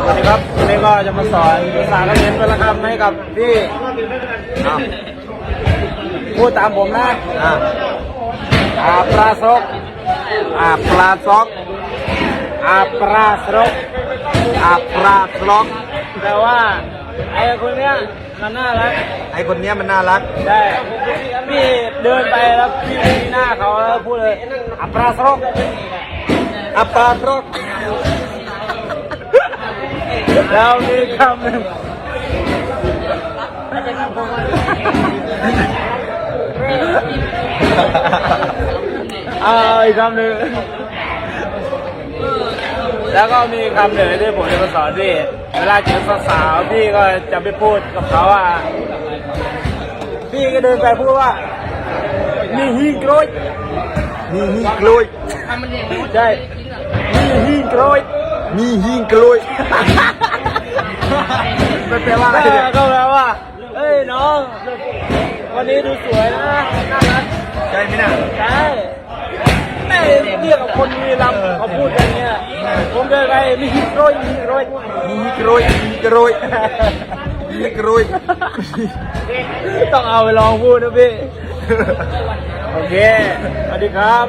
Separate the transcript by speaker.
Speaker 1: สวัสดีครับวันนี้ก็จะมาสอนภาษาเขมรเป็นละคำให้กับพี่อ้าวพูดตามผมนะ
Speaker 2: อ่า
Speaker 1: อาปราศกอาปราศกอาปราศก
Speaker 2: อาปราสล็อก
Speaker 1: แปลว่าไอ้คนเนี้ยมันน่ารัก
Speaker 2: ไอคนเนี้ยมันน่ารัก
Speaker 1: ได้พี่เดินไปแล้วพี่มีหน้าเขาแล้วพูดเลยอาปราศก
Speaker 2: อาปราสล็อก
Speaker 1: แล้วมีคำหนึ่งเอาอีกคำหนึ่งแล้วก็มีคำหนึ่งที่ผมจะมาสอนพี่เวลาเจอสาวๆพี่ก็จะไปพูดกับเขาว่า พี่ก็เดินไปพูดว่ามีฮีโกรย
Speaker 2: มีฮิงกลุย
Speaker 1: ใช่มีฮีโกรย
Speaker 2: มีฮิงกลุยมัน แปลว่าอะไรเนี่ย
Speaker 1: ก็แปลว่าเฮ้ยน้อง วันนี้ดูสวยนะน่ารัก
Speaker 2: ใช่ไหมน่ะ
Speaker 1: ใช่ไม่เรียกกับคนมีลำเขาพูดกันเนี่ยผมเดินไปมีฮิโรยมีฮิโรย
Speaker 2: มีฮิงกลุยมีฮิงกลุยมีฮิงกลุย
Speaker 1: ต้องเอาไปลองพูดนะพี่ โอเค สวัสดีครับ